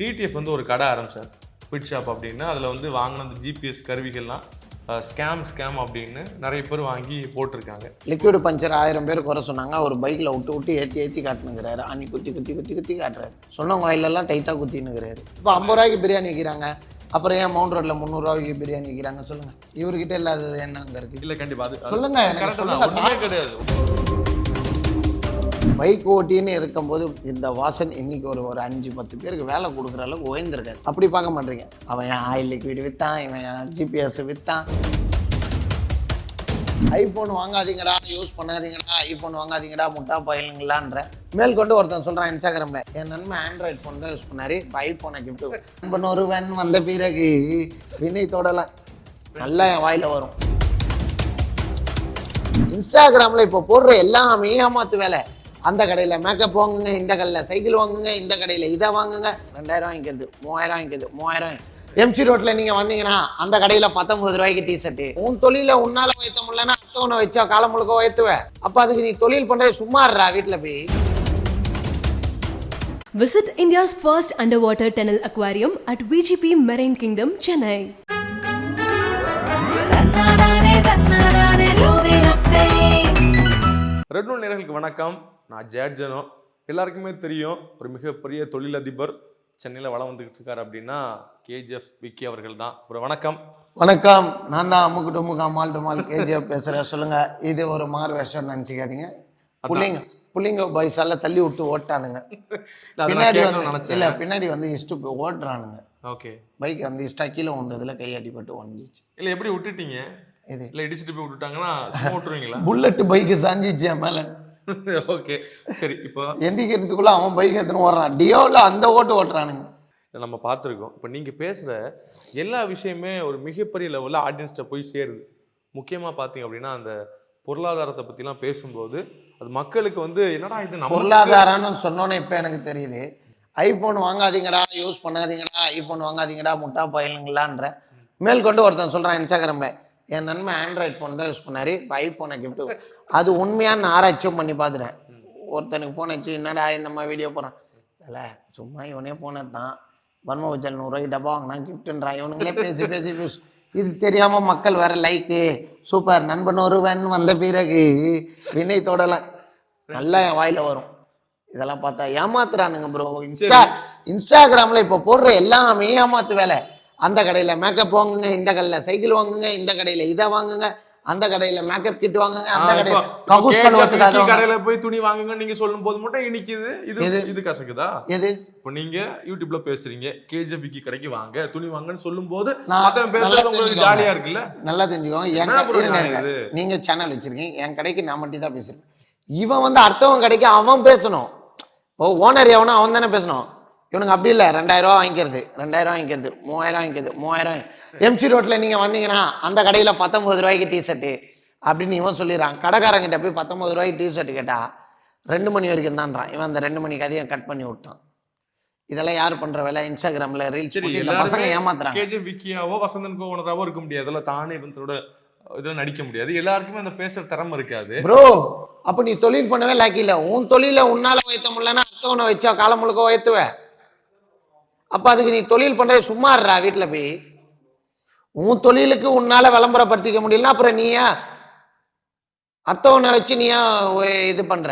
TTF வந்து ஒரு கடை ஆரம்பிச்சார். குவிட் ஷாப் அப்படின்னு அதில் வந்து வாங்கின அந்த ஜிபிஎஸ் கருவிகள்லாம் ஸ்கேம் ஸ்கேம் அப்படின்னு நிறைய பேர் வாங்கி போட்டிருக்காங்க. லிக்விட் பஞ்சர் ஆயிரம் பேர் குறை சொன்னாங்க. அவர் பைக்கில் விட்டு விட்டு ஏற்றி ஏற்றி காட்டுனுங்கிறாரு. அன்னி குத்தி குத்தி குத்தி குத்தி காட்டுறாரு. சொன்னவங்க வாயிலெல்லாம் டைட்டாக குத்தினுங்கிறாரு. இப்போ ஐம்பது ரூபாய்க்கு பிரியாணி வைக்கிறாங்க. அப்புறம் ஏன் மவுண்ட் ரோட்டில் முந்நூறுரூவாய்க்கு பிரியாணி வைக்கிறாங்க சொல்லுங்கள் இவர்கிட்ட இல்லாதது என்ன அங்கே இருக்குது இல்ல கண்டிப்பா. அது சொல்லுங்க. சொல்லுங்க. கிடையாது. பைக் ஓட்டின்னு இருக்கும்போது இந்த வாசன் இன்னைக்கு ஒரு ஒரு அஞ்சு பத்து பேருக்கு வேலை கொடுக்குற அளவுக்கு உயர்ந்திருக்காரு. அப்படி பார்க்க மாட்டீங்க. அவன் என் ஆயில் லிக்விட் விற்றான் இவன் என் ஜிபிஎஸ் விற்றான் ஐஃபோன் வாங்காதீங்கடா யூஸ் பண்ணாதீங்கடா ஐஃபோன் வாங்காதீங்கடா முட்டா பயிலுங்களான்ற மேற்கொண்டு ஒருத்தன் சொல்கிறான் இன்ஸ்டாகிராமில் என் நன்மை ஆண்ட்ராய்ட் ஃபோன் தான் யூஸ் பண்ணாரு இப்போ ஐஃபோனை கிஃப்ட் நண்பன் ஒருவன் வந்த பிறகு வினை தொடலாம் நல்லா என் வாயில் வரும். இன்ஸ்டாகிராமில் இப்போ போடுற எல்லாமே ஏமாத்து வேலை. அந்த கடையில் மேக்கப் வாங்குங்க இந்த கடையில் சைக்கிள் வாங்குங்க இந்த கடையில் இதை வாங்குங்க. ரெண்டாயிரம் வாங்கிக்கிறது மூவாயிரம் வாங்கிக்கிறது மூவாயிரம். எம்சி ரோட்டில் நீங்கள் வந்தீங்கன்னா அந்த கடையில் பத்தொம்பது ரூபாய்க்கு டிஷர்ட்டு உன் தொழிலை உன்னால் உயர்த்த முடியலன்னா அடுத்தவனை வச்சா காலம் முழுக்க உயர்த்துவேன் அப்போ அதுக்கு நீ தொழில் பண்ணுறது சும்மா இருடா வீட்டில் போய். Visit India's first underwater tunnel aquarium at VGP Marine Kingdom, Chennai. Red நூல் நேர்களுக்கு வணக்கம். நான் ஜேட்ஜனோ எல்லாருக்குமே தெரியும் ஒரு மிகப்பெரிய தொழிலதிபர் சென்னையில் வளம் வந்துகிட்டு இருக்காரு அப்படின்னா கேஜிஎஃப் விக்கி அவர்கள் தான். ஒரு வணக்கம். வணக்கம். நான் தான் அம்முக்கு டுமுக்கு அம்மாள் டுமால் கேஜிஎஃப் பேசுகிறேன் சொல்லுங்கள் இது ஒரு மாறு வேஷம் நினச்சிக்காதீங்க. புள்ளைங்க புள்ளைங்க பைசால தள்ளி விட்டு ஓட்டானுங்க. பின்னாடி வந்து. இல்லை பின்னாடி வந்து இஷ்டு ஓட்டுறானுங்க. ஓகே. பைக் வந்து இஷ்டா கீழே வந்ததுல கை அடிபட்டு ஒஞ்சிச்சு இல்ல எப்படி விட்டுட்டீங்க? இது. இல்ல இடிச்சிட்டு போய் விட்டுட்டாங்கன்னா சும்மா விட்டுருவீங்களா? புல்லட் பைக்கு சாஞ்சிச்சு மேலே. ஓகே. சரி இப்போ எந்திக்கிறதுக்குள்ள அவன் பைக் எடுத்துன்னு ஓடுறான். டியோவில் அந்த ஓட்டு ஓட்டுறானுங்க. நம்ம பார்த்துருக்கோம். இப்போ நீங்கள் பேசுகிற எல்லா விஷயமே ஒரு மிகப்பெரிய லெவலில் ஆடியன்ஸ்கிட்ட போய் சேருது. முக்கியமாக பார்த்தீங்க அப்படின்னா அந்த பொருளாதாரத்தை பற்றிலாம் பேசும்போது அது மக்களுக்கு வந்து என்னடா இது பொருளாதாரம்னு சொன்னோன்னே இப்போ எனக்கு தெரியுது. ஐஃபோன் வாங்காதீங்கடா யூஸ் பண்ணாதீங்கடா ஐஃபோன் வாங்காதீங்கடா முட்டா பயிலுங்களான்ற. மேற்கொண்டு ஒருத்தன் சொல்கிறான் இன்ஸ்டாகிராமில் என் நன்மை ஆண்ட்ராய்ட் ஃபோன் தான் யூஸ் பண்ணாரு. ஐஃபோனை கிஃப்ட் அது உண்மையான ஆராய்ச்சியும் பண்ணி பார்த்துட்டேன். ஒருத்தனுக்கு ஃபோன் வச்சு என்னடா இந்த மாதிரி வீடியோ போகிறான் இல்லை சும்மா இவனே ஃபோன் எடுத்தான். பன்ம வச்சல் நூறுரூவாய்க்கு டப்பா வாங்கினா கிஃப்ட்டுன்றான் இவனுங்களே பேசி பேசி யூஸ் இது தெரியாமல் மக்கள் வேற லைக்கு சூப்பர். நண்பன் ஒருவன் வந்த பிறகு வினை தொடலாம் நல்லா என் வாயில வரும். இதெல்லாம் பார்த்தா ஏமாத்துறானுங்க ப்ரோ இன்ஸ்டா இன்ஸ்டாகிராமில் இப்போ போடுற எல்லாமே ஏமாத்து வேலை. அந்த கடையில் மேக்கப் வாங்குங்க இந்த கடையில் சைக்கிள் வாங்குங்க இந்த கடையில் இதை வாங்குங்க அந்த கடையில் மேக்கப் கிட் வாங்குங்க அந்த கடையில் கக்கூஸ் கழுவத்துக்கு அது. கடையில் போய் துணி வாங்குங்க நீங்க சொல்லும் போது மட்டும் இனிக்குது. இது? இது கசக்குதா? எது? இப்போ நீங்க யூடியூப்ல பேசுறீங்க கேஜிஎஃப் விக்கி கடைக்கு வாங்க துணி வாங்கன்னு சொல்லும் போது மத்தவன் பேசுறது உங்களுக்கு. ஜாலியா இருக்குல்ல? நல்லா தெரிஞ்சுக்கோங்க? நீங்க சேனல் வச்சிருக்கீங்க. என் கடைக்கு நான் மட்டும் தான் பேசுறேன். இவன் வந்து அடுத்தவன் கடைக்கு அவன் பேசணும். ஓ ஓனர் எவனோ அவன் தானே பேசணும். இவனுக்கு அப்படி இல்லை. ரெண்டாயிரம் வாங்கிக்கிறது. ரெண்டாயிரம் வாங்கிக்கிறது. மூவாயிரம் வாங்கிக்கிறது. மூவாயிரம் எம்சி ரோட்ல நீங்க வந்தீங்கன்னா அந்த கடையில பத்தொன்பது ரூபாய்க்கு டிஷர்ட்டு அப்படின்னு இவன் சொல்லிடுறான். கடைக்காரங்கிட்ட போய் பத்தொன்பது ரூபாய்க்கு டிஷர்ட் கேட்டா ரெண்டு மணி வரைக்கும் தான்றான். இவன் அந்த ரெண்டு மணி கதையை கட் பண்ணி விட்டான். இதெல்லாம் யார் பண்ற வேலை? இன்ஸ்டாகிராம்ல ரீல்ஸ் இந்த பசங்க ஏமாத்துறாங்க. கேஜிஎஃப் விக்கியாவோ வசந்தன் கோவனராவோ இருக்க முடியாது. அதெல்லாம் தானே இவனோட இதுல நடிக்க முடியாது. எல்லாருக்குமே அந்த பேசுற திறமை இருக்காது. ப்ரோ அப்ப நீ தொழில் பண்ணவே லாக்கி இல்ல. உன் தொழில உன்னால உயர்த்த முடியலன்னா அடுத்தவனை வச்சா காலம் முழுக்க உயர்த்துவ. அப்ப அதுக்கு நீ தொழில் பண்றது சும்மா இருடா வீட்டுல போய். உன் தொழிலுக்கு உன்னால விளம்பரப்படுத்திக்க முடியலன்னா அப்புறம் நீயா? அடுத்தவனை வச்சு நீயா இது பண்ற?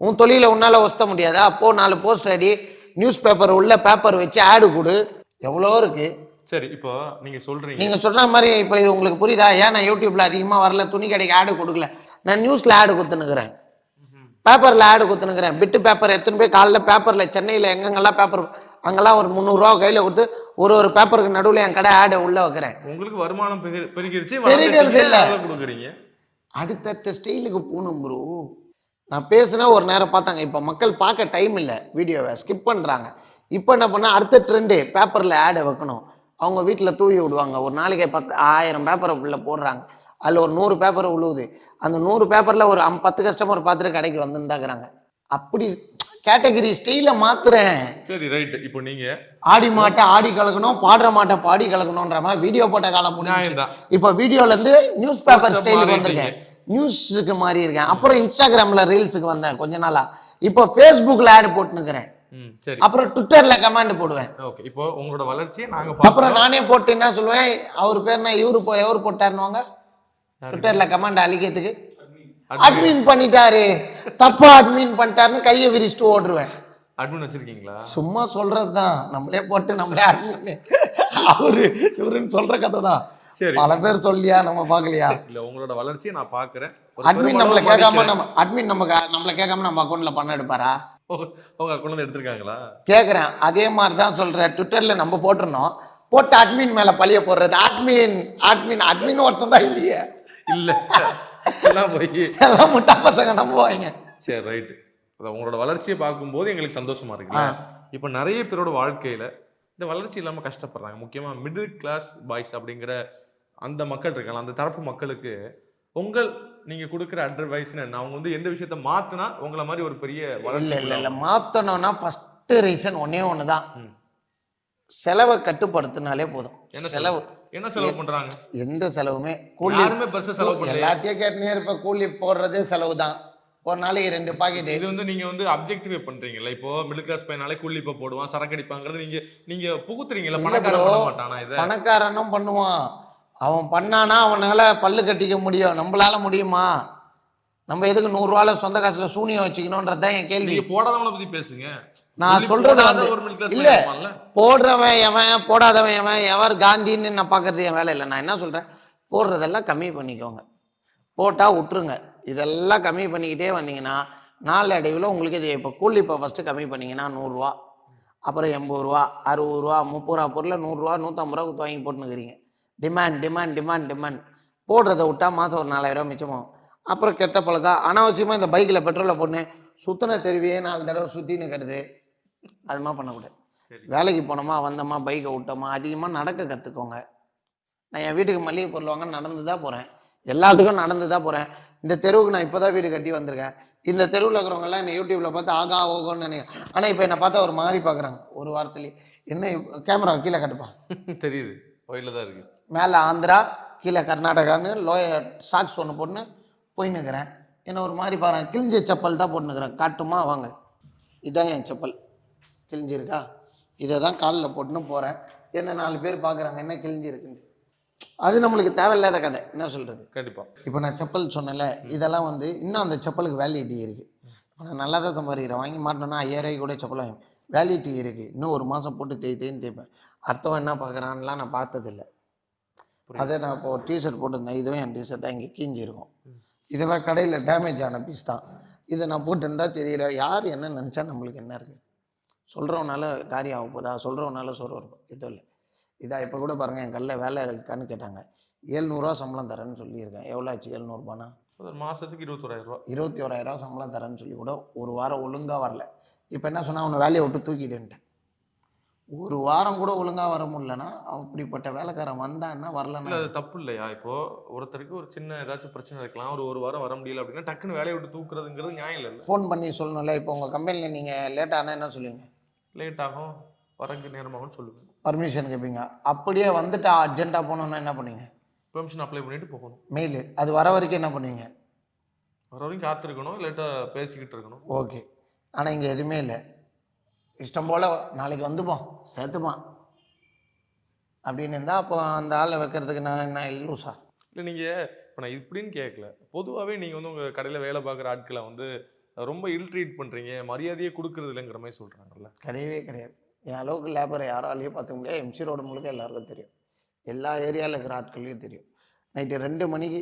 உன் தொழில உன்னால ஒஸ்த முடியாதா? அப்போ நாலு போஸ்ட் அடி நியூஸ் பேப்பர் உள்ள பேப்பர் வச்சு ஆடு கொடு. எவ்வளோ இருக்கு? சரி இப்போ நீங்க சொல்றீங்க. நீங்க சொல்ற மாதிரி இப்போ இது உங்களுக்கு புரியுதா? ஏன் நான் யூடியூப்ல அதிகமா வரல துணி கடைக்கு ஆடு கொடுக்கல. நான் நியூஸ்ல ஆடு குத்துனுக்குறேன். பேப்பர்ல ஆடு குத்துனுக்குறேன். பிட்டு பேப்பர் எடுத்துன்னு போய் காலைல பேப்பர்ல சென்னையில எங்கெங்கெல்லாம் பேப்பர் அங்கெல்லாம் ஒரு முந்நூறுரூவா கையில கொடுத்து ஒரு ஒரு பேப்பருக்கு நடுவுல என் கடை ஆடை உள்ள வைக்கிறேன். உங்களுக்கு வருமானம் பெருகி- பெருகிருச்சு பெருகிறது இல்ல. கொடுக்குறீங்க. அடுத்தடுத்த ஸ்டைலுக்கு போகணும் ப்ரோ நான் பேசுனா ஒரு நேரம் பார்த்தாங்க. இப்போ மக்கள் பார்க்க டைம் இல்லை. வீடியோவை ஸ்கிப் பண்ணுறாங்க இப்போ என்ன பண்ணால் அடுத்த ட்ரெண்டு பேப்பரில் ஆடை வைக்கணும். அவங்க வீட்டில் தூவி விடுவாங்க. ஒரு நாளைக்கு பத்து ஆயிரம் பேப்பரை உள்ள போடுறாங்க. அதில் ஒரு நூறு பேப்பர் உழுவுது. அந்த நூறு பேப்பரில் ஒரு பத்து கஸ்டமர் பார்த்துட்டு கடைக்கு வந்துருந்தாக்குறாங்க அப்படி கேட்டகரி ஸ்டைலை மாத்துறேன். சரி ரைட் இப்போ நீங்க ஆடி மாட்டை ஆடி கலக்கணும் பாடுற மாட்டை பாடி கலக்கணுன்ற மாதிரி வீடியோ போட்ட காலம் முடிஞ்சு. இப்போ வீடியோல இருந்து நியூஸ் பேப்பர் ஸ்டைலுக்கு. வந்திருக்கேன். நியூஸுக்கு மாறி இருக்கேன். அப்புறம் இன்ஸ்டாகிராம்ல ரீல்ஸுக்கு வந்தேன் கொஞ்ச நாளா. இப்போ ஃபேஸ்புக்கில் ஆடு போட்டுனுக்கிறேன். அப்புறம் ட்விட்டர்ல கமெண்ட் போடுவேன். ஓகே இப்போ உங்களோட வளர்ச்சியை நாங்க அப்புறம் நானே போட்டு என்ன சொல்லுவேன்? அவர் பேர் என்ன? இவரு எவரு போட்டாருன்னுவாங்க ட்விட்டர்ல கமெண்ட் அழிக்கிறதுக்கு. அட்மின் பண்ணிட்டாரு. தப்பா அட்மின் பண்ணிட்டாருன்னு கையை விரிச்சிட்டு ஓடுருவேன். அட்மின் வச்சிருக்கீங்களா? சும்மா சொல்றது தான் நம்மளே போட்டு நம்மளே அட்மின் அவரு இவருன்னு சொல்ற கதை தான் பல பேர் சொல்லியா நம்ம பார்க்கலையா? இல்ல உங்களோட வளர்ச்சியை நான் பாக்குறேன் அட்மின் நம்மள கேட்காம. நம்ம அட்மின் நம்ம நம்மள கேட்காம நம்ம அக்கௌண்ட்ல பணம் எடுப்பாரா? உங்க- உங்க அக்கௌண்ட் வந்து எடுத்திருக்காங்களா? கேக்குறேன் அதே மாதிரி தான் சொல்றேன். ட்விட்டர்ல நம்ம போட்டிருந்தோம். போட்டு அட்மின் மேல பழிய போடுறது. அட்மின் அட்மின் அட்மின் ஒருத்தன் தான் இல்லையே. இல்ல. எல்லாம் போய் எல்லாம் முட்டா பசங்க நம்புவாங்க. சரி ரைட்டு உங்களோட வளர்ச்சியை பார்க்கும்போது எங்களுக்கு சந்தோஷமா இருக்குல்ல இப்போ நிறைய பேரோட வாழ்க்கையில இந்த வளர்ச்சி இல்லாம கஷ்டப்படுறாங்க. முக்கியமா மிடில் கிளாஸ் பாய்ஸ் அப்படிங்கிற அந்த மக்கள் இருக்காங்க அந்த தரப்பு மக்களுக்கு உங்கள் நீங்க கொடுக்குற அட்வைஸ்னு என்ன? அவங்க வந்து எந்த விஷயத்த மாத்துனா உங்களை மாதிரி ஒரு பெரிய இல்ல வளர்ச்சி இல்ல. இல்ல மாத்தணும்னா ஃபர்ஸ்ட் ரீசன் ஒன்னே ஒண்ணுதான். ம். செலவை கட்டுப்படுத்தினாலே போதும். செலவு? என்ன செலவு பண்றாங்க? எந்த செலவுமே கூலி யாருமே பெருசா செலவு பண்ணல எல்லாத்தையும் கேட்டுனே இருப்ப கூலி போடுறதே செலவு தான் ஒரு நாளைக்கு ரெண்டு பாக்கெட் இது வந்து நீங்க வந்து அப்ஜெக்டிவே பண்றீங்கல்ல? இப்போ மிடில் கிளாஸ் பையனாலே கூலி இப்ப போடுவான் சரக்கு அடிப்பாங்கிறது நீங்க நீங்க புகுத்துறீங்கல்ல? பணக்காரன். பண்ண மாட்டானா இத? பணக்காரனும் பண்ணுவான். அவன் பண்ணானா அவனால பல்லு கட்டிக்க முடியும். நம்மளால முடியுமா? நம்ம எதுக்கு நூறு ரூபால சொந்த காசுல சூனியம் வச்சுக்கணும்ன்றதுதான் என் கேள்வி. போடாதவங்கள பத்தி பேசுங்க. நான் சொல்றது வந்து இல்ல. போடுறவன் எவன் போடாதவன் எவன் எவர் காந்தின்னு நான் பார்க்கறது என் வேலை இல்லை. நான் என்ன சொல்றேன்? போடுறதெல்லாம் கம்மி பண்ணிக்கோங்க. போட்டா விட்டுருங்க இதெல்லாம் கம்மி பண்ணிக்கிட்டே வந்தீங்கன்னா நாளடைவில் உங்களுக்கு இது இப்போ கூலி இப்போ ஃபஸ்ட்டு கம்மி பண்ணீங்கன்னா நூறுரூவா அப்புறம் எண்பது ரூபா அறுபது ரூபா முப்பது ரூபா பொருளை நூறுரூவா நூற்றம்பது ரூபா வாங்கி போட்டுனுக்கிறீங்க டிமாண்ட் டிமாண்ட் டிமாண்ட் டிமாண்ட் போடுறத விட்டா மாதம் ஒரு நாலாயிரம் ரூபா மிச்சமாகும். அப்புறம் கெட்ட பழக்கம். அனாவசியமாக இந்த பைக்கில் பெட்ரோலை போட்டு சுத்தின தெருவியே நாலு தடவை சுற்றி நிற்கிறது அது மாதிரி பண்ணக்கூடாது. வேலைக்கு போனோமா வந்தோமா பைக்கை விட்டோமா அதிகமாக நடக்க கற்றுக்கோங்க நான் என் வீட்டுக்கு மளிகை பொருள் வாங்க நடந்து தான் போகிறேன் எல்லாத்துக்கும் நடந்து தான் போகிறேன் இந்த தெருவுக்கு நான் இப்போ தான் வீடு கட்டி வந்திருக்கேன். இந்த தெருவில் இருக்கிறவங்கெல்லாம் என்னை யூடியூப்பில் பார்த்து ஆகா ஓகோன்னு நினைக்கிறேன் ஆனால் இப்போ என்னை பார்த்தா ஒரு மாதிரி பார்க்குறாங்க. ஒரு வாரத்துலேயே என்ன கேமரா கீழே கட்டுப்பா. தெரியுது. தான் இருக்கு. மேலே ஆந்திரா கீழே கர்நாடகான்னு லோய சாக்ஸ் ஒன்று போட்டுன்னு போயின்னுக்கிறேன். என்ன ஒரு மாதிரி பாருங்க கிழிஞ்ச செப்பல் தான் போட்டுனுக்கிறேன் காட்டுமா? வாங்க. இதான் என் செப்பல். கிழிஞ்சிருக்கா? இதை தான் காலில் போட்டுன்னு போகிறேன் என்ன நாலு பேர் பார்க்குறாங்க என்ன கிழிஞ்சிருக்குன்னு. அது நம்மளுக்கு தேவையில்லாத கதை. என்ன சொல்கிறது கண்டிப்பா. இப்போ நான் செப்பல் சொன்னேன்ல இதெல்லாம் வந்து இன்னும் அந்த செப்பலுக்கு வேலிடிட்டி இருக்குது நான் நல்லா தான் சம்பாதிக்கிறேன். வாங்கி மாட்டேன்னா ஐயாயிரம் கூட செப்பல் வாங்கி வேலிடிட்டி இருக்குது இன்னும் ஒரு மாதம் போட்டு தேய் தேய்ன்னு தேய்ப்பேன். அடுத்தவன் என்ன பார்க்குறான்லாம் நான் பார்த்ததில்ல. அதே நான் இப்போ ஒரு டிஷர்ட் போட்டிருந்தேன். இதுவும் என் டிஷர்ட் தான். இங்கே கீஞ்சி இருக்கும் இதெல்லாம் கடையில் டேமேஜ் ஆன பீஸ் தான். இதை நான் போட்டுருந்தா தெரியல யார் என்ன நினச்சா நம்மளுக்கு என்ன இருக்குது சொல்கிறவனால காரியம் ஆக போதா? சொல்கிறவனால இருக்கும் எதுவும் இல்லை. இதா இப்போ கூட பாருங்கள் என் கல்ல வேலை இருக்கான்னு கேட்டாங்க. ஏழ்நூறுவா சம்பளம் தரேன்னு சொல்லியிருக்கேன். எவ்வளோ ஆச்சு மாசத்துக்கு இருபத்தோராயிரம் ரூபாய் இருபத்தி ஓராயிரம் சம்பளம் தரேன்னு சொல்லி கூட ஒரு வாரம் ஒழுங்காக வரல. இப்போ என்ன சொன்னா அவனை வேலையை விட்டு தூக்கிடுன்ட்டேன் ஒரு வாரம் கூட ஒழுங்காக வர முடியலன்னா அவன் இப்படிப்பட்ட வேலைக்காரன் வந்தான்னா வரலன்னா அது தப்பு இல்லையா இப்போ ஒருத்தருக்கு ஒரு சின்ன ஏதாச்சும் பிரச்சனை இருக்கலாம். ஒரு ஒரு வாரம் வர முடியல அப்படின்னா டக்குன்னு வேலையை விட்டு தூக்குறதுங்கிறது நியாயம் இல்லை ஃபோன் பண்ணி சொல்லணும்ல இப்போ உங்கள் கம்பெனியில் நீங்கள் லேட் ஆனால் என்ன சொல்லுவீங்க? லேட் ஆகும் வரக்கு நேரமாகும்னு சொல்லுவேன். பர்மிஷன் கேட்பீங்க அப்படியே வந்துட்டு அர்ஜென்ட்டாக போகணுன்னா என்ன பண்ணுவீங்க? பெர்மிஷன் அப்ளை பண்ணிட்டு போகணும். மெயில் அது வர வரைக்கும் என்ன பண்ணுவீங்க? வர வரைக்கும் காத்திருக்கணும் இல்லாட்டா பேசிக்கிட்டு இருக்கணும். ஓகே ஆனால் இங்கே எதுவுமே இல்லை. இஷ்டம் போல் நாளைக்கு வந்துப்போம் சேர்த்துப்பான் அப்படின்னு இருந்தால் அப்போ அந்த ஆளை வைக்கிறதுக்கு நான் என்ன லூஸா இல்லை நீங்க இப்போ நான் இப்படின்னு கேட்கல. பொதுவாகவே நீங்க வந்து உங்க கடையில வேலை பார்க்குற ஆட்களை வந்து ரொம்ப இல்ட்ரீட் பண்றீங்க மரியாதையே கொடுக்கறது இல்லைங்கிற மாதிரி சொல்றாங்கல்ல. கிடையவே கிடையாது. என் அளவுக்கு லேபரை யாராலையும் பார்த்துக்க முடியாது. எம்சி ரோடு முழுக்க எல்லாருக்கும் தெரியும். எல்லா ஏரியாவில் இருக்கிற ஆட்களையும் தெரியும். நைட்டு ரெண்டு மணிக்கு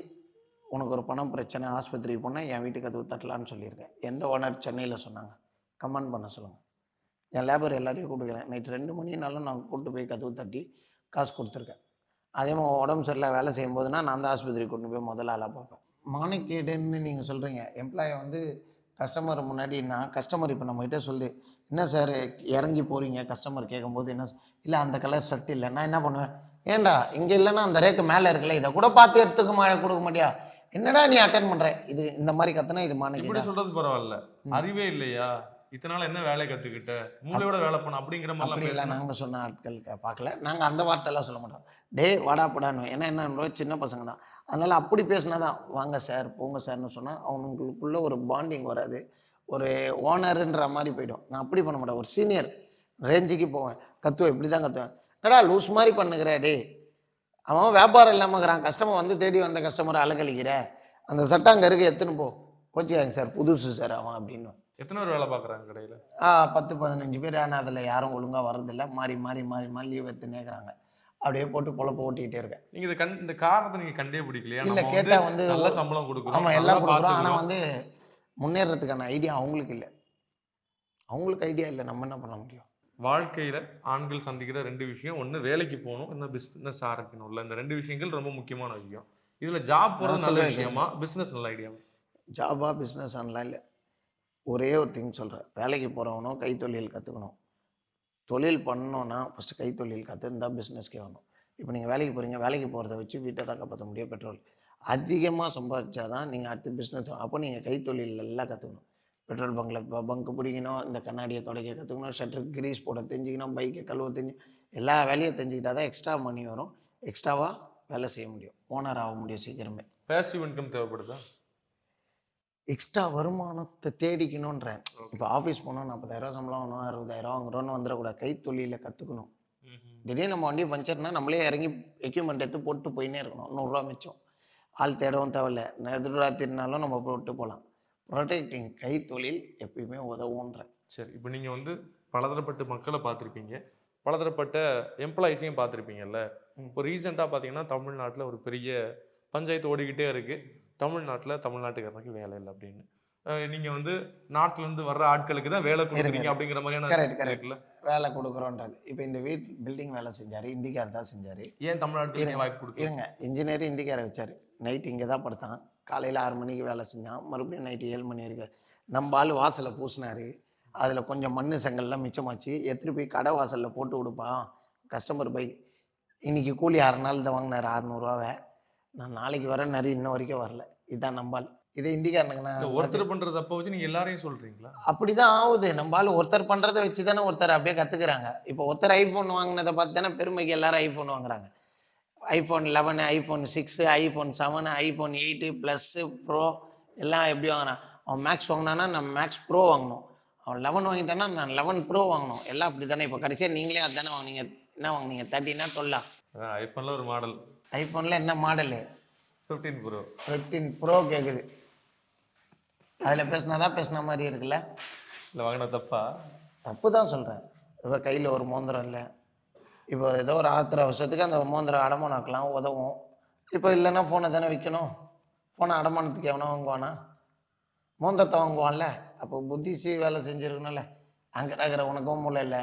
உனக்கு ஒரு பணம் பிரச்சனை ஆஸ்பத்திரிக்கு போனால் என் வீட்டுக்கு கதவு தட்டலான்னு சொல்லியிருக்கேன். எந்த ஓனர் சென்னையில் சொன்னாங்க? கமெண்ட் பண்ண சொல்லுங்கள் என் லேபர் எல்லாரையும் கூப்பிட்டுக்கிறேன் நைட்டு ரெண்டு மணினாலும் நான் கூப்பிட்டு போய் கதவு தட்டி காசு கொடுத்துருக்கேன். அதே மாதிரி உடம்பு சரியில்லை வேலை செய்யும் போதுனா நான் தான் ஆஸ்பத்திரிக்கு கொண்டு போய் முதல்ல ஆளாக பார்ப்பேன். மானக்கேடுன்னு நீங்கள் சொல்கிறீங்க எம்ப்ளாயை வந்து கஸ்டமர் முன்னாடினா கஸ்டமர் இப்போ நம்மகிட்ட சொல்லுது என்ன சார் இறங்கி போகிறீங்க கஸ்டமர் கேட்கும்போது என்ன இல்லை அந்த கலர் ஷர்ட் இல்லை. நான் என்ன பண்ணுவேன் ஏன்டா இங்கே இல்லைன்னா அந்த ரேக்கு மேலே இருக்குல்ல இதை கூட பார்த்து எடுத்துக்க மா கொடுக்க மாட்டியா? என்னடா நீ அட்டன் பண்ணுற இது இந்த மாதிரி கத்துனா இது மானக்கேடா. சொல்றது பரவாயில்ல. அறிவே இல்லையா? இத்தனை நாள் என்ன வேலை கத்துக்கிட்ட? மூளையோட வேலை பண்ண அப்படிங்கிற அப்படிலாம் பேசணும் நாங்கள் சொன்ன ஆட்கள் பார்க்கல. நாங்கள் அந்த வார்த்தையெல்லாம் சொல்ல மாட்டோம். டே வாடா போடான்னு. ஏன்னா என்ன சின்ன பசங்க தான். அதனால் அப்படி பேசினா தான் வாங்க சார் போங்க சார்னு சொன்னால் அவனுங்களுக்குள்ள ஒரு பாண்டிங் வராது. ஒரு ஓனருன்ற மாதிரி போயிடும். நான் அப்படி பண்ண மாட்டேன். ஒரு சீனியர் ரேஞ்சுக்கு போவேன். கத்துவேன் இப்படி தான் கத்துவேன் என்னடா லூஸ் மாதிரி பண்ணுகிற டேய். அவன் வியாபாரம் இல்லாமல் இருக்கிறான். கஸ்டமர் வந்து தேடி வந்த கஸ்டமரை அலக்கழிக்கிற அந்த சட்டை அங்கே இருக்கு எத்துன்னு போ. கோச்சிக்காங்க சார். புதுசு சார் அவன் அப்படின்னு. எத்தனை பேர் வேலை பார்க்குறாங்க கடையில்? ஆ பத்து பதினஞ்சு பேர். ஆனால் அதில் யாரும் ஒழுங்காக வர்றதில்ல. மாறி மாறி மாறி மாறி லீவ் எடுத்துனே இருக்கிறாங்க அப்படியே போட்டு பொழப்பு ஓட்டிகிட்டே இருக்கேன். நீங்க இது கண் இந்த காரணத்தை நீங்க கண்டே பிடிக்கலையா? இல்ல, நம்ம கேட்டா வந்து நல்ல சம்பளம் கொடுக்குறோம். ஆமாம் எல்லாம் கொடுக்குறோம். ஆனால். வந்து முன்னேறதுக்கான ஐடியா அவங்களுக்கு இல்லை. அவங்களுக்கு ஐடியா இல்லை. நம்ம என்ன பண்ண முடியும்? வாழ்க்கையில ஆண்கள் சந்திக்கிற ரெண்டு விஷயம். ஒண்ணு வேலைக்கு போகணும். இன்னும் பிசினஸ் ஆரம்பிக்கணும்ல. இந்த ரெண்டு விஷயங்கள் ரொம்ப முக்கியமான விஷயம். இதுல ஜாப் நான் நல்ல விஷயமா? பிசினஸ் நல்ல ஐடியாவா ஜாபா பிஸ்னஸ் ஆனலாம் இல்லை. ஒரே ஒரு திங் சொல்கிறேன் வேலைக்கு போகிறவனும் கைத்தொழில் கற்றுக்கணும் தொழில் பண்ணோன்னா ஃபஸ்ட்டு கைத்தொழில் கற்றுருந்தா பிஸ்னஸ்க்கே வரணும். இப்போ நீங்கள் வேலைக்கு போகிறீங்க வேலைக்கு போகிறத வச்சு வீட்டை தான் காப்பாற்ற முடியும். பெட்ரோல் அதிகமாக சம்பாதிச்சா தான் நீங்கள் அடுத்து பிஸ்னஸ் அப்போ நீங்கள் கைத்தொழில் எல்லாம் கற்றுக்கணும் பெட்ரோல் பங்கில் இப்போ பங்கு பிடிக்கணும் இந்த கண்ணாடியை துடைக்க கற்றுக்கணும் ஷட்டர் கிரீஸ் போட தெரிஞ்சுக்கணும் பைக்கை கழுவ தெரிஞ்சு எல்லா வேலையும் தெரிஞ்சுக்கிட்டா தான் எக்ஸ்ட்ரா மணி வரும் எக்ஸ்ட்ராவாக வேலை செய்ய முடியும். ஓனர் ஆக முடியும் சீக்கிரமே. பேசிவ் இன்கம் தேவைப்படுதா? எக்ஸ்ட்ரா வருமானத்தை தேடிக்கணுன்றேன் இப்போ ஆஃபீஸ் போனோம் நாற்பதாயிரம் சம்பளம் வாங்கணும் அறுபதாயிரம் வாங்குறோன்னு வந்துடக்கூடாது. கைத்தொழில கற்றுக்கணும் திடீர்னு நம்ம வண்டி பஞ்சர்னா நம்மளே இறங்கி எக்யூப்மெண்ட் எடுத்து போட்டு போயினே இருக்கணும். நூறுரூவா மிச்சம். ஆள் தேடவும் தேவையில்ல. எதிர்டா திட்டினாலும் நம்ம போட்டு போகலாம். ப்ரொடெக்டிங் கைத்தொழில் எப்பயுமே உதவுன்றேன் சரி இப்போ நீங்க வந்து பலதரப்பட்ட மக்களை பார்த்துருப்பீங்க. பலதரப்பட்ட எம்ப்ளாயிஸையும் பார்த்துருப்பீங்கல்ல. இப்போ ரீசெண்டாக பார்த்தீங்கன்னா தமிழ்நாட்டில் ஒரு பெரிய பஞ்சாயத்து ஓடிக்கிட்டே இருக்கு. தமிழ்நாட்டில் தமிழ்நாட்டுக்காரனுக்கு வேலை இல்லை அப்படின்னு. அஹ் நீங்க வந்து நார்த்ல இருந்து வர்ற ஆட்களுக்கு தான் வேலை கொடுக்குறீங்க அப்படிங்கிற மாதிரியான. இருக்குல்ல வேலை கொடுக்குறோன்றது. இப்போ இந்த வீட் பில்டிங் வேலை செஞ்சார் இந்திக்கார் தான் செஞ்சார். ஏன் தமிழ்நாட்டுக்கு வாய்ப்பு கொடுக்குறீங்க இருங்க. இன்ஜினியர் இந்திக்காரை வச்சார். நைட் இங்கே தான் படுத்தான். காலையில் ஆறு மணிக்கு வேலை செஞ்சான். மறுபடியும் நைட்டு ஏழு மணி வரைக்கும். நம்ம ஆள் வாசலை பூசினாரு. அதில் கொஞ்சம் மண் செங்கல்லாம் மிச்சமாச்சு. எடுத்துகிட்டு போய் கடை வாசலில் போட்டு கொடுப்பான். கஸ்டமர் பை இன்னைக்கு கூலி ஆறு நாள் தான் வாங்கினார். அறநூறுவாவை நான் நாளைக்கு வரேன் நிறைய இன்ன வரைக்கும் வரல. இதுதான் நம்பால். இதே நான் ஒருத்தர் பண்றது அப்ப வச்சு நீங்க எல்லாரையும் சொல்றீங்களா? அப்படிதான் ஆகுது நம்ம ஆள் ஒருத்தர் பண்ணுறதை வச்சு தானே ஒருத்தர் அப்படியே கற்றுக்குறாங்க இப்போ ஒருத்தர் ஐஃபோன் வாங்கினதை பார்த்து தானே பெருமைக்கு எல்லாரும் ஐஃபோன் வாங்குறாங்க. IPhone eleven iPhone six iPhone seven iPhone eight plus pro எல்லாம் எப்படி வாங்குறான்? அவன் மேக்ஸ் வாங்கினானா நம்ம மேக்ஸ் ப்ரோ வாங்கணும். அவன் லெவன் வாங்கிட்டானா நான் லெவன் ப்ரோ வாங்கணும். எல்லாம் அப்படி தானே இப்போ கடைசியாக நீங்களே அதுதானே வாங்குனீங்க. என்ன வாங்குனீங்க? தேர்ட்டினா டுவெல்லா ஐஃபோன்ல ஒரு மாடல் ஐஃபோனில் என்ன model? Fifteen pro fifteen pro கேட்குது அதில் பேசினா தான் பேசின மாதிரி இருக்குல்ல? இல்ல வாங்கின தப்பா? தப்பு தான் சொல்கிறேன் இப்போ கையில் ஒரு மோந்திரம் இல்லை. இப்போ ஏதோ ஒரு ஆத்திர அவசரத்துக்கு அந்த மோந்திரம் அடமானாக்கலாம் உதவும். இப்போ இல்லைன்னா ஃபோனை தானே விற்கணும் ஃபோனை அடமானத்துக்கு எவனோ வாங்குவானா? மோந்திரத்தை வாங்குவான்ல? அப்போ புத்திச்சு வேலை செஞ்சுருக்கணும்ல. அங்கே இருக்கிற உனக்கும் மூளை இல்லை.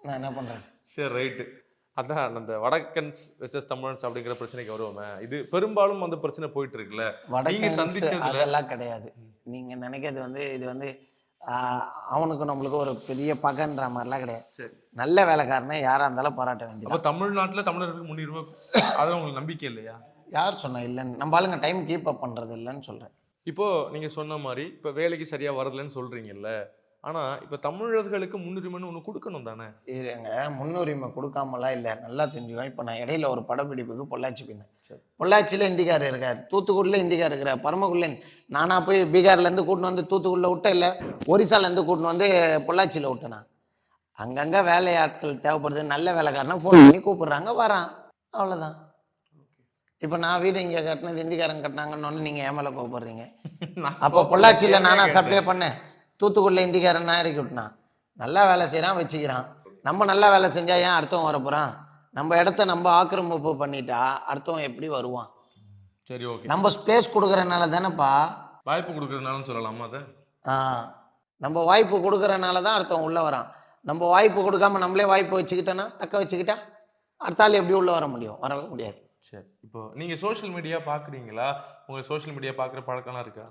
நான் என்ன பண்ணுறேன் சரி ரைட்டு அதான் அந்த வடக்கன்ஸ் வெர்சஸ் தமிழன்ஸ் அப்படிங்கிற பிரச்சனைக்கு வருவோமே. இது பெரும்பாலும் அந்த பிரச்சனை போயிட்டு இருக்குல்ல நீங்க சந்திச்சதுல- அதெல்லாம் கிடையாது. நீங்கள் நினைக்கிறது வந்து இது வந்து அவனுக்கு நம்மளுக்கு ஒரு பெரிய பகன்ற மாதிரிலாம் கிடையாது. நல்ல வேலைக்காரனை யாராக இருந்தாலும் பாராட்ட வேண்டியது அப்ப தமிழ்நாட்டுல தமிழர்களுக்கு முன்னுரிமை அதுல உங்களுக்கு நம்பிக்கை இல்லையா? யார் சொன்னா இல்லைன்னு நம்ம ஆளுங்க டைம் கீப் அப் பண்றது இல்லைன்னு சொல்றேன். இப்போ நீங்க சொன்ன மாதிரி இப்ப வேலைக்கு சரியா வரலன்னு சொல்றீங்கல்ல ஆனா இப்ப தமிழர்களுக்கு முன்னுரிமைன்னு ஒண்ணு கொடுக்கணும் தானே? இருங்க முன்னுரிமை கொடுக்காமலாம் இல்லை. நல்லா தெரிஞ்சுக்கணும். இப்போ நான் இடையில ஒரு படப்பிடிப்புக்கு பொள்ளாச்சி போயிருந்தேன். பொள்ளாச்சியில் இந்திக்கார் இருக்கார். தூத்துக்குடியில் இந்திக்கார் இருக்கிறார். பரமக்குடியில் நானா போய் பீகார்லேருந்து கூட்டின்னு வந்து தூத்துக்குடியில் விட்டேன் இல்லை ஒரிசாலேருந்து கூட்டின்னு வந்து பொள்ளாச்சியில் விட்டேனா அங்கங்கே வேலையாட்கள் தேவைப்படுது. நல்ல வேலைக்காரனை ஃபோன் பண்ணி கூப்பிடுறாங்க வரான். அவ்வளோதான் இப்போ நான் வீடு இங்கே கட்டினது இந்திக்காரங்க கட்டினாங்கன்னு நீங்கள் ஏன் மேலே கோவப்படுறீங்க? அப்போ பொள்ளாச்சியில் நானா சப்ளை பண்ணேன். தூத்துக்குடியில் இந்திக்காரன் நான் இறக்கி நல்லா வேலை செய்கிறான் வச்சுக்கிறான். நம்ம நல்லா வேலை செஞ்சா ஏன் அடுத்தவன் வர போகிறான் நம்ம இடத்த நம்ம ஆக்கிரமிப்பு பண்ணிட்டா அடுத்தவன் எப்படி வருவான்? சரி ஓகே நம்ம ஸ்பேஸ் கொடுக்குறனால தானேப்பா. வாய்ப்பு கொடுக்கறதுனாலும் சொல்லலாமா அதை? ஆ நம்ம வாய்ப்பு கொடுக்குறனால தான் அடுத்தவன் உள்ளே வரான். நம்ம வாய்ப்பு கொடுக்காம நம்மளே வாய்ப்பு வச்சுக்கிட்டோன்னா தக்க வச்சுக்கிட்டா அடுத்த ஆள் எப்படி உள்ளே வர முடியும்? வரவே முடியாது. சரி இப்போ நீங்க சோஷியல் மீடியா பாக்குறீங்களா? உங்களுக்கு சோஷியல் மீடியா பாக்குற பழக்கம்லாம் இருக்கா?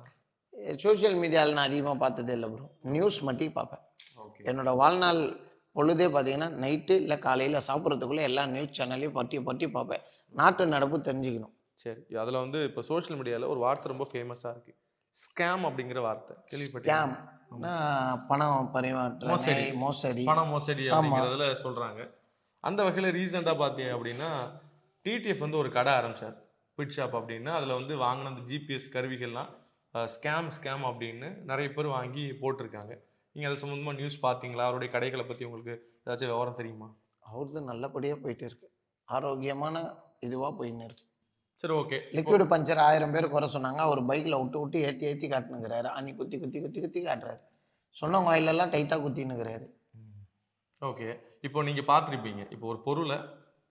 சோஷியல் மீடியாவில் நான் அதிகமாக பார்த்ததே இல்லை ப்ரோ நியூஸ் மட்டும் பார்ப்பேன். ஓகே என்னோட வாழ்நாள் பொழுதே பார்த்தீங்கன்னா நைட்டு இல்லை காலையில் சாப்பிட்றதுக்குள்ளே எல்லா நியூஸ் சேனல்லையும் பட்டி பட்டி பார்ப்பேன். நாட்டு நடப்பு தெரிஞ்சுக்கணும். சரி. அதுல வந்து இப்போ சோஷியல் மீடியால ஒரு வார்த்தை ரொம்ப ஃபேமஸா இருக்கு. ஸ்கேம் அப்படிங்கிற வார்த்தை. ஸ்கேம் கேள்விப்பட்டீங்க பணம் பரிமாற்றம் மோசடி. மோசடி. பண மோசடி. அப்படிங்கிறதுல சொல்றாங்க. அந்த வகையில ரீசெண்டா பார்த்தீங்க அப்படின்னா டிடிஎஃப் வந்து ஒரு கடை ஆரம்பிச்சார். பிட் ஷாப் அப்படின்னு அதுல வந்து வாங்கின அந்த ஜிபிஎஸ் கருவிகள்லாம் ஸ்கேம் ஸ்கேம் அப்படின்னு நிறைய பேர் வாங்கி போட்டிருக்காங்க. நீங்கள் அது சம்மந்தமாக நியூஸ் பார்த்தீங்களா? அவருடைய கடைகளை பற்றி உங்களுக்கு ஏதாச்சும் விவரம் தெரியுமா? அவரது நல்லபடியாக போயிட்டு இருக்கு. ஆரோக்கியமான இதுவாக போயின்னு இருக்கு. சரி ஓகே லிக்விட் பஞ்சர் ஆயிரம் பேர் குறை சொன்னாங்க. அவர் பைக்கில் விட்டு விட்டு ஏற்றி ஏற்றி காட்டுனுங்கிறாரு. அன்னி குத்தி குத்தி குத்தி குத்தி காட்டுறாரு. சொன்னவங்க வாயிலெல்லாம் டைட்டாக குத்தினுங்கிறாரு ஓகே இப்போ நீங்கள் பார்த்துருப்பீங்க. இப்போ ஒரு பொருளை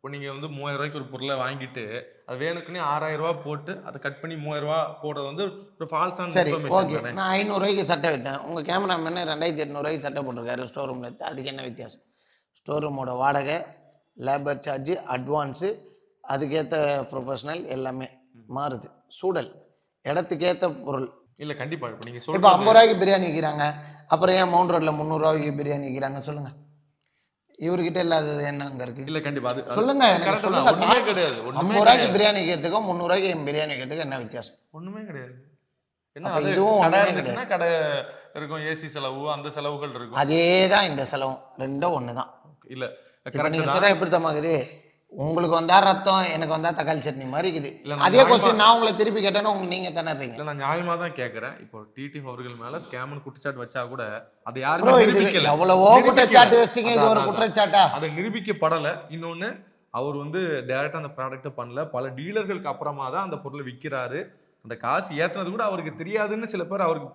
இப்போ நீங்கள் வந்து மூவாயிரம் ரூபாய்க்கு ஒரு பொருளை வாங்கிட்டு அது வேணுக்குன்னே ஆறாயிரம் ரூபாய் போட்டு அதை கட் பண்ணி மூவாயிரம் ரூபாய் போடுறது வந்து ஒரு ஃபால்ஸான சரி ஓகே நான் ஐநூறுரூவாய்க்கு சட்டை விற்றேன் உங்கள் கேமராமேனு ரெண்டாயிரத்தி எட்நூறுவாய்க்கு சட்டை போட்டிருக்காரு ஸ்டோர் ரூமில் எடுத்து அதுக்கு என்ன வித்தியாசம்? ஸ்டோர் ரூமோட வாடகை லேபர் சார்ஜு அட்வான்ஸு அதுக்கேற்ற ப்ரொஃபஷனல் எல்லாமே மாறுது. சூடல் இடத்துக்கேற்ற பொருள். இல்லை கண்டிப்பாக இப்போ நீங்கள் இப்போ சொல்லுங்கள் ஐம்பது ரூபாய்க்கு பிரியாணி விற்கிறாங்க அப்புறம் ஏன் மவுண்ட் ரோட்டில் முந்நூறுரூவாய்க்கு பிரியாணி விற்கிறாங்க சொல்லுங்க. இவர்கிட்ட இல்லாதது என்ன அங்கே இருக்கு? இல்லை கண்டிப்பாக அது சொல்லுங்க எனக்கு. சொல்லுங்க. ஒண்ணுமே. கிடையாது ஐம்பது ரூபாய்க்கு. பிரியாணி கேத்துக்கும் முந்நூறுவாய்க்கு பிரியாணி கேத்துக்கும் என்ன வித்தியாசம்? ஒண்ணுமே கிடையாது. என்ன இதுவும் கடை இருந்துச்சுன்னா கடை இருக்கும் ஏசி செலவு அந்த செலவுகள் இருக்கும். அதே தான் இந்த செலவும். ரெண்டும் ஒன்று தான் இல்ல இப்போ கரெக்ட் எப்படி தமாக்குது உங்களுக்கு வந்தா ரத்தம் எனக்கு வந்தா தக்காளி சட்னி மாதிரி இருக்குது. அதே கொஸ்டின் நான் உங்களை திருப்பி கேட்டேன்னா உங்க நீங்க திணறீங்க இல்ல நான் நியாயமா தான் கேக்குறேன். இப்போ டிடி அவர்கள் மேல ஸ்கேம்னு குற்றச்சாட்டு வச்சா கூட அதை யாருமே இது நிரூபிக்கல. எவ்வளவோ நிரூபிக்கல. குற்றச்சாட்டு வச்சிட்டீங்க. இது ஒரு. குற்றச்சாட்டா? அது நிரூபிக்கப்படல. இன்னொன்னு அவர் வந்து டைரக்டா அந்த ப்ராடக்ட்டை பண்ணல. பல டீலர்களுக்கு அப்புறமா தான் அந்த பொருளை விக்கிறாரு. அந்த காசு ஏத்துனது கூட அவருக்கு தெரியாதுன்னு சில பேர் அவருக்கு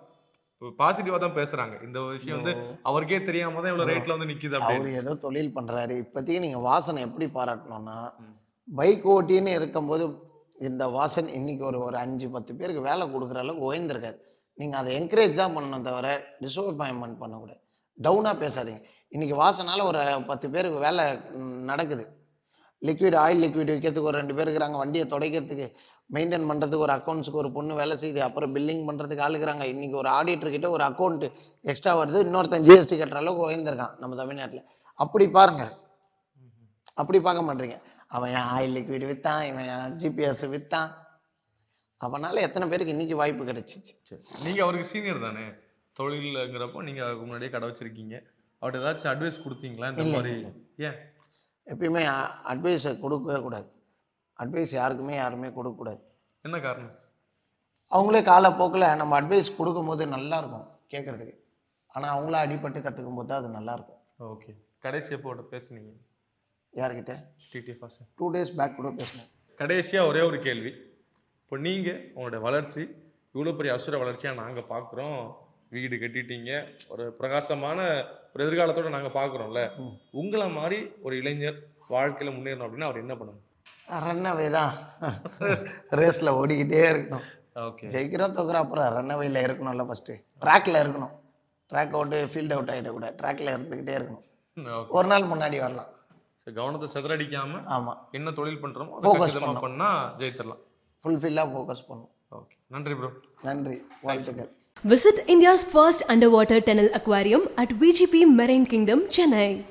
பாசிட்டிவா தான் பேசுறாங்க. இந்த விஷயம் வந்து அவருக்கே தெரியாம தான் இவ்வளவு ரேட்ல வந்து நிக்குது அவர் ஏதோ தொழில் பண்றாரு. இப்போதைக்கு நீங்க வாசனை எப்படி பாராட்டணும்னா. பைக் ஓட்டின்னு இருக்கும்போது இந்த வாசன் இன்னைக்கு ஒரு ஒரு அஞ்சு பத்து பேருக்கு வேலை கொடுக்குற அளவுக்கு உயர்ந்திருக்காரு. நீங்க அதை என்கரேஜ் தான் பண்ணணும் தவிர டிசப்பாயின்மெண்ட் பண்ணக்கூடாது. டவுனாக பேசாதீங்க. இன்னைக்கு வாசனால ஒரு பத்து பேருக்கு வேலை நடக்குது. லிக்விட் ஆயில் லிக்விட் விற்கிறதுக்கு ஒரு ரெண்டு பேர் இருக்கிறாங்க. வண்டியை துடைக்கிறதுக்கு மெயின்டைன் பண்ணுறதுக்கு ஒரு அக்கௌண்ட்ஸுக்கு ஒரு பொண்ணு வேலை செய்யுது. அப்புறம் பில்லிங் பண்ணுறதுக்கு ஆளுக்குறாங்க இன்னைக்கு ஒரு ஆடிட்டர் கிட்ட ஒரு அக்கௌண்ட் எக்ஸ்ட்ரா வருது. இன்னொருத்தன் ஜிஎஸ்டி கட்டுற அளவுக்கு உயர்ந்திருக்கான் நம்ம தமிழ்நாட்டில். அப்படி பாருங்க. அப்படி பார்க்க மாட்டீங்க. அவன் ஏன் ஆயில் லிக்விட் விற்றான் இவன் ஜிபிஎஸ் விற்றான் அவனால எத்தனை பேருக்கு இன்னைக்கு வாய்ப்பு கிடைச்சிச்சு? சரி. நீங்க அவருக்கு சீனியர் தானே? தொழிலுங்கிறப்போ நீங்க அதுக்கு முன்னாடியே கடை வச்சிருக்கீங்க. அவர்கிட்ட ஏதாச்சும் அட்வைஸ் கொடுத்தீங்களா? இந்த மாதிரி. ஏன்? எப்பயுமே அட்வைஸை கொடுக்கவே கூடாது. அட்வைஸ் யாருக்குமே யாருமே கொடுக்கக்கூடாது. என்ன காரணம்? அவங்களே காலப்போக்கில் நம்ம அட்வைஸ் கொடுக்கும்போது நல்லா இருக்கும் கேட்குறதுக்கு. ஆனால் அவங்கள அடிபட்டு கற்றுக்கும் போது தான் அது நல்லா இருக்கும் ஓகே. கடைசி எப்போ பேசுனீங்க? யார்கிட்ட? DD fast two days back கூட பேசினேன். கடைசியா ஒரே ஒரு கேள்வி. இப்போ நீங்க உங்களோட வளர்ச்சி இவ்வளோ பெரிய அசுர வளர்ச்சியா நாங்க பார்க்குறோம். வீடு கட்டிட்டீங்க. ஒரு பிரகாசமான ஒரு எதிர்காலத்தோட நாங்க பார்க்குறோம்ல. உங்களை மாதிரி ஒரு இளைஞர் வாழ்க்கையில முன்னேறணும் அப்படின்னா அவர் என்ன பண்ணணும்? ரன்னவே தான். ரேஸில் ஓடிக்கிட்டே இருக்கணும். ஓகே. ஜெயிக்கிறோம் தோக்குறோம் அப்புறம் ரன்னவேல இருக்கணும்ல ஃபஸ்ட்டு ட்ராக்ல இருக்கணும். ட்ராக் அவுட்டு ஃபீல்ட் அவுட் ஆகிடக்கூடாது ட்ராக்ல இருந்துக்கிட்டே இருக்கணும். ஒரு நாள் முன்னாடி வரலாம். கவனத்தை சிதறடிக்காம ஆமாம் என்ன தொழில் பண்றோமோ அதை Focus கச்சிதமா பண்ணணும். பண்ணா ஜெயிச்சிடலாம் ஃபுல்ஃபில்லாக ஃபோக்கஸ் பண்ணணும் ஓகே. நன்றி ப்ரோ நன்றி. வாழ்த்துக்கள். Visit India's first underwater tunnel aquarium at VGP Marine Kingdom, Chennai.